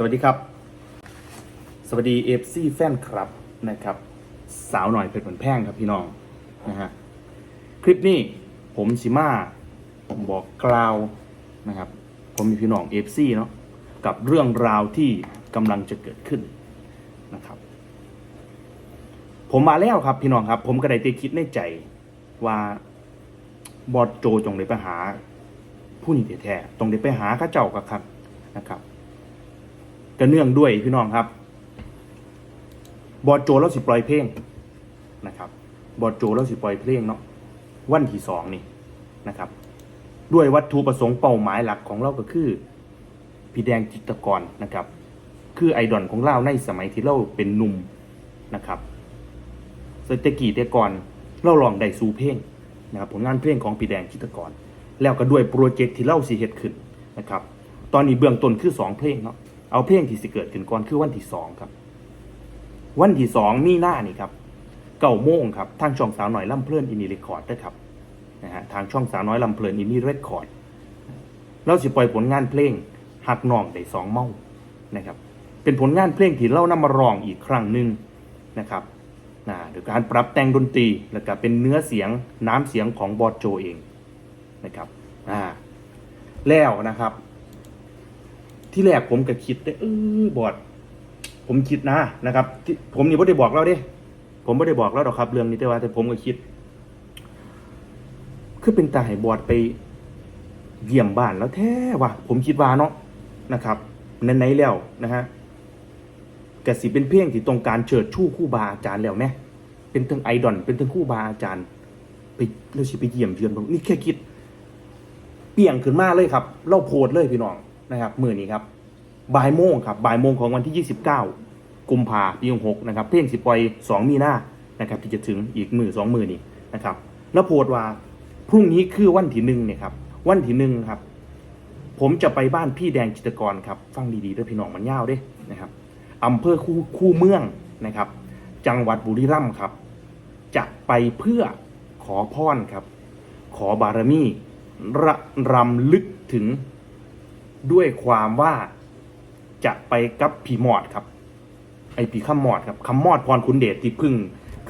สวัสดีครับ สวัสดีเอฟซีแฟนครับนะครับ สาวหน่อยเป็นผลแพ่งครับพี่น้องนะฮะคลิปนี้ผมสิมาบอกกล่าวนะครับ ผมมีพี่น้องเอฟซีเนาะกับเรื่องราวที่กำลังจะเกิดขึ้นนะครับ ผมมาแล้วครับพี่น้องครับ ผมก็ได้ไปคิดในใจว่าบอดโจจงได้ไปหา ผู้นี้แท้ๆตรงได้ไปหาข้าเจ้ากับครับนะครับ ก็เนื่องด้วยพี่น้องครับ บอดโจแล้วสิปล่อยเพลงนะครับ บอดโจแล้วสิปล่อยเพลงเนาะวันที่สองนี่นะครับ ด้วยวัตถุประสงค์เป้าหมายหลักของเราก็คือพี่แดงจิตรกรนะครับ คือไอดอลของเราในสมัยที่เราเป็นหนุ่มนะครับสเตกี้แต่ก่อนเราลองได้สู่เพลงนะครับผลงานเพลงของพี่แดงจิตรกร แล้วก็ด้วยโปรเจกต์ที่เล่าสิเฮ็ดขึ้นนะครับ ตอนนี้เบื้องต้นคือสองเพลงเนาะ เอาเพลงที่สิเกิดขึ้นก่อนคือวันที่สองครับ วันที่สองมีหน้านี่ครับเก้าโมงครับทางช่องสาวหน่อยลำเพลินอินนี่เรคคอร์ดด้วยครับนะฮะทางช่องสาวน้อยลำเพลินอินนี่เรคคอร์ดเราสิปล่อยผลงานเพลงหักน้องได้สองเมานะครับ เป็นผลงานเพลงที่เรานำมาร้องอีกครั้งหนึ่งนะครับนะโดยการปรับแต่งดนตรีแล้วก็เป็นเนื้อเสียงน้ำเสียงของบอสโจเองนะครับอ่าแล้วนะครับ ที่แรกผมก็คิดได้เออบอด ผมคิดนะนะครับ ที่ผมนี่ไม่ได้บอกเราเด้ ผมไม่ได้บอกเราหรอกครับ เรื่องนี้แต่ว่า แต่ผมก็คิด คือเป็นตาให้บอดไปเยี่ยมบ้านแล้วแท้ว่ะผมคิดว่าเนาะนะครับไหนแล้วนะฮะกสิเป็นเพียงที่ตรงการเชิดชู้คู่บาอาจารย์แล้วแม่เป็นทั้งไอดอลเป็นทั้งคู่บาอาจารย์ ไปเราสิไปเยี่ยมเยือนตรงนี่แค่คิด เปี่ยงขึ้นมาเลยครับเราโพสต์เลยพี่น้อง นะครับมือนี้ครับบ่ายโมงครับบ่ายโมงของวันที่ 29 กุมภาปีหกนะครับ เพลงสิปล่อย2มีหน้านะครับที่จะถึงอีกมือสองมือนี้นะครับ แล้วโพสต์ว่าพรุ่งนี้คือวันที่หนึ่งเนี่ยครับวันที่หนึ่งครับ ผมจะไปบ้านพี่แดงจิตกรครับฟังดีๆด้วยพี่น้องมันยาวด้นะครับอำเภอคู่คู่เมืองนะครับ จังหวัดบุรีรัมย์ครับ จะไปเพื่อขอพรครับ ขอบารมีระรำลึกถึง ด้วยความว่าจะไปกับผีมอดครับ ไอผีข้ามมอดครับคำมอดพรคุณเดชที่เพึ่ง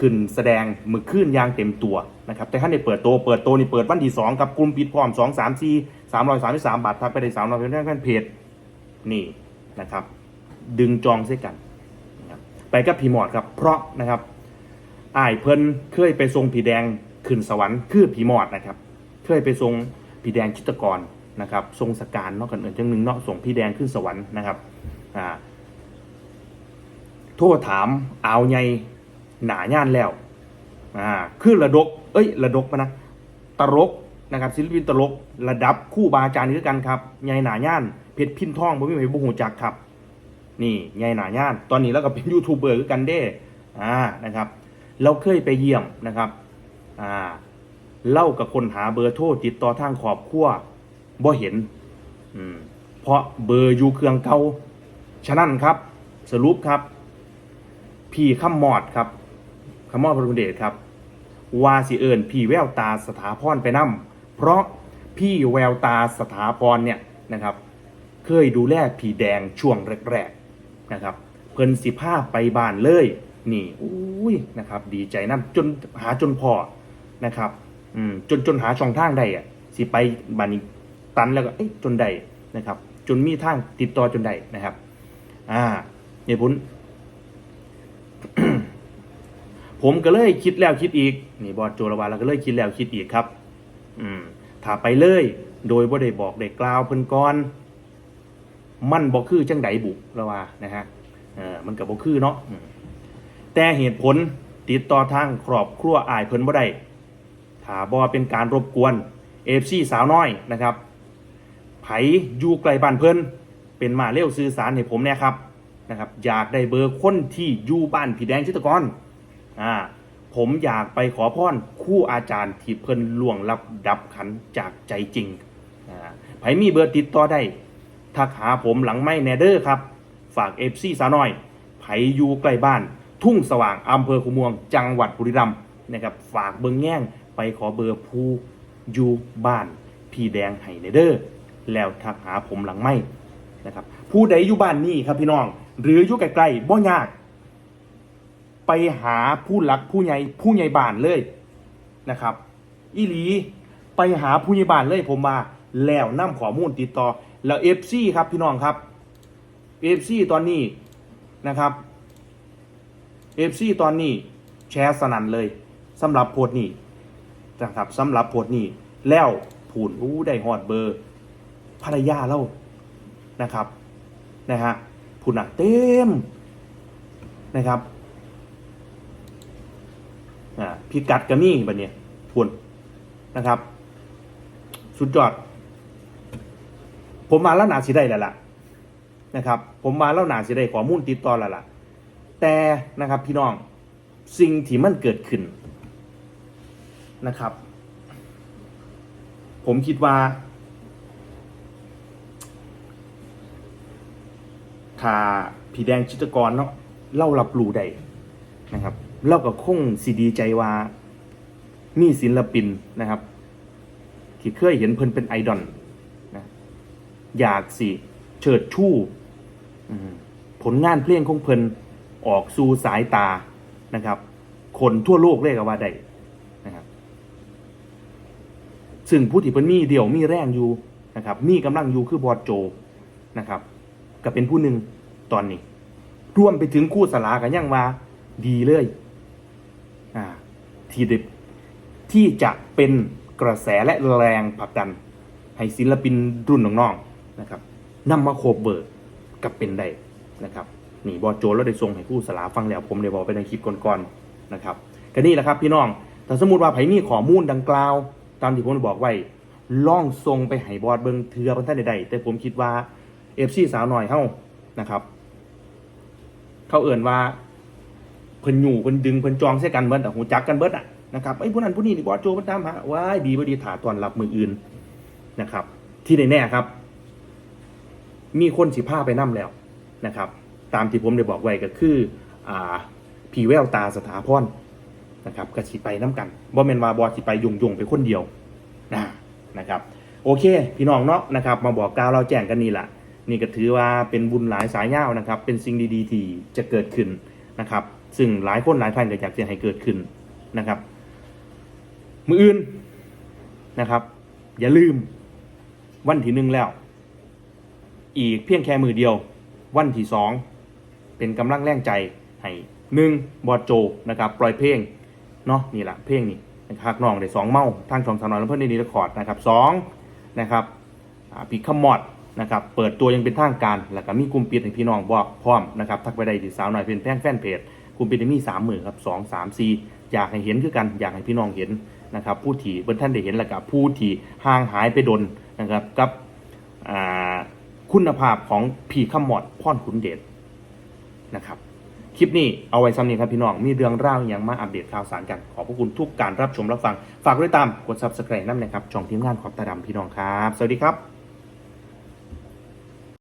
ขึ้นแสดงมือขึ้นยางเต็มตัวนะครับ แต่ท่านได้เปิดโตเปิดโตนี่เปิดวันที่สองครับกลุ่มปิดพร้อมสองสามสี่สามร้อยสามสิบสามบาททักไปได้สามร้อยเป็นแฟนเพจนี่นะครับ ดึงจองเสียกัน ไปกับผีมอดครับ เพราะนะครับอ้ายเพิ่นเคยไปทรงผีแดงขึ้นสวรรค์คือผีมอดนะครับ เคยไปทรงพี่แดงชิตรกร นะครับทรงสการเนาะกันเอื่นจังหนึ่งเนาะส่งพี่แดงขึ้นสวรรค์นะครับอ่าโทษถามเอาวใหญ่หนาย่านแล้วอ่าคือระดก เอ้ย ระดกปะนะตลกนะครับศิลปินตลกระดับคู่บาอาจารย์คือกันครับใหญ่หนาย่านเพชรพินทองบ่มีใครบ่ฮู้จักครับ นี่ใหญ่หนาย่าน ตอนนี้เราก็เป็นยูทูบเบอร์กันเด้อ่านะครับ เราเคยไปเยี่ยมนะครับอ่าเล่ากับคนหาเบอร์โทรติดต่อทางขอบขั้ว บ่เห็น อืม เพราะเบอร์อยู่เครื่องเก่าฉะนั้นครับ สรุปครับ พี่ข้ามมอดครับข้ามมอดพระคุณเดชครับว่าสิเอิญพี่แววตาสถาพรไปนํเพราะพี่แววตาสถาพรเนี่ยนะครับ เคยดูแลพี่แดงช่วงแรกๆนะครับ เพิ่นสิภาพไปบ้านเลย นี่อุ้ยนะครับ ดีใจนํจนหาจนพอนะครับ อืมจนจนหาช่องทางได้อะสิไปบานี้ ตันแล้วก็จนได้นะครับ จนมีทางติดต่อจนได้นะครับ อ่าเหตุผลผมก็เลยคิดแล้วคิดอีกนี่บอสโจรวาแล้วก็เลยคิดแล้วคิดอีกครับ อืมถ้าไปเลย โดยบ่ได้บอกได้กล่าวเพิ่นก่อนมันบ่คือจังไดบุละว่านะฮะเออมันก็บ่คือเนาะแต่เหตุผลติดต่อทางครอบครัวอายเพิ่นบ่ได้ถ้าบอเป็นการรบกวนเอฟซีสาวน้อยนะครับ ไผอยู่ไกลบ้านเพิ่นเป็นมาเร็วสื่อสารให้ผมเนี่ยครับนะครับอยากได้เบอร์คนที่อยู่บ้านผีแดงชิตกรอ่าผมอยากไปขอพรคู่อาจารย์ที่เพิ่นล่วงลับดับขันจากใจจริงอ่าไผมีเบอร์ติดต่อได้ทักหาผมหลังไม่แนเดอร์ครับ ฝากเอฟซีสาวน้อยไผอยู่ใกล้บ้าน ทุ่งสว่างอำเภอคุมวง จังหวัดบุรีรัมย์นะครับฝากเบิงแง่งไปขอเบอร์ผู้อยู่บ้าน พี่แดงไห้ในเด้อ แล้วทักหาผมหลังไม่นะครับ ผู้ใดอยู่บ้านนี้ครับพี่น้อง หรืออยู่ไกลๆบ่ยาก ไปหาผู้หลักผู้ใหญ่ผู้ใหญ่บ้านเลยนะครับ อีหลีไปหาผู้ใหญ่บ้านเลยผมว่าแล้วนำข้อมูลติดต่อ แล้วเอฟซีครับพี่น้องครับเอฟซีตอนนี้นะครับเอฟซีตอนนี้แชร์สนั่นเลยสำหรับโพสต์นี้นะครับสำหรับโพสต์นี้แล้วผูนอู้ได้ฮอดเบอร์ ภรรยาเรานะครับนะฮะผูนอะเต็มนะครับอ่าพิกัดก็มีบัดเนี่ยพุนนะครับ สุดยอด ผมมาแล้วหนาสิได้แล้วล่ะนะครับ ผมมาแล้วหนาสิได้ข้อมูลติดต่อแล้วล่ะ แต่นะครับพี่น้องสิ่งที่มันเกิดขึ้นนะครับ ผมคิดว่า ถ้าพี่แดงชิตกรเนาะเล่ารับรู้ได้นะครับเราก็คงสิดีใจว่ามีศิลปินนะครับ ที่เคยเห็นเพิ่นเป็นไอดอลนะอยากสิเชิดชู่ผลงานเพลงของเพิ่นออกสู่สายตานะครับ คนทั่วโลกเรียกว่าได้นะครับ ซึ่งผู้ที่เพิ่นมีเดี่ยวมีแรงอยู่นะครับ มีกำลังอยู่คือบอดโจนะครับ ก็เป็นผู้หนึ่งตอนนี้รวมไปถึงคู่สลากันยังว่า ดีเลยอ่าที่เด็ที่จะเป็นกระแสและแรงผลักดัน ให้ศิลปินรุ่นน้องๆนะครับนำมาโคบเบิร์กับเป็นได้นะครับนี่บอโจแล้วได้ส่งให้คู่สลาฟังแล้วผมได้บอกไปในคลิปก่อนๆนะครับก็นี่แหละครับพี่น้องถ้าสมมติว่าไผ่มีข้อมูลดังกล่าว ตามที่ผมบอกไว้ล่องทรงไปให้บอดเบิงเทือพันท่านใดๆแต่ผมคิดว่า เอฟซีสาวหน่อยเฮ้านะครับ เขาเอื่นว่าเพิ่นอยู่เพิ่นดึงเพิ่นจองใส่กันเบิดอะหูจักกันเบิดอะนะครับไอ้ผู้นั้นผู้นี้นี่บอสโจมันตามหาว้ายดีบ่ดีถาตอนรับมืออื่นนะครับ ที่แน่ๆครับ มีคนสิพาไปนํแล้วนะครับ ตามที่ผมได้บอกไว้ก็คืออ่าผีแววตาสถาพรนะครับก็สิไปน้กันบ่แม่นว่าบอสิไปยุ่งไปคนเดียวนะนะครับ โอเค พี่น้องเนาะนะครับ มาบอกกล่าวเราแจ้งกันนี่แหละ นี่ก็ถือว่าเป็นบุญหลายสายยาวนะครับ เป็นสิ่งดีๆที่จะเกิดขึ้นนะครับ ซึ่งหลายคนหลายท่านก็อยากจะให้เกิดขึ้นนะครับ มืออื่นนะครับ อย่าลืมวันที่หนึ่งแล้ว อีกเพียงแค่มือเดียว วันที่สองเป็นกำลังแรงใจให้หนึ่งบอดโจนะครับปล่อยเพลงเนาะนี่แหละเพลงนี่นะครับน้องได้สองเมาทางช่องสาวน้อยและเพื่อนในนี้รคอร์ดนะครับสองนะครับอ่าปีขมอด นะครับเปิดตัวยังเป็นทางการ แล้วก็มีกลุ่มปิดให้พี่น้องบอกพร้อมนะครับทักไปได้ที่สาวหน้อยเป็นแฟนแฟนเพจกลุ่มปิดมีสามหมื่นครับสองสามสี่อยากให้เห็นคือกันอยากให้พี่น้องเห็นนะครับผู้ที่เบิ้ท่านได้เห็นแล้วกับผู้ที่ห่างหายไปดนนะครับกับคุณภาพของผีขมอดพ่อนขุนเดชนะครับคลิปนี้เอาไว้ซ้ำนี้ครับพี่น้อง มีเรื่องร่าวอย่างมาอัปเดตข่าวสารกัน ขอบพระคุณทุกการรับชมรับฟัง ฝากด้วยตามกด subscribe นั่นนะครับช่องทีมงานขอบตาดำพี่น้องครับ สวัสดีครับ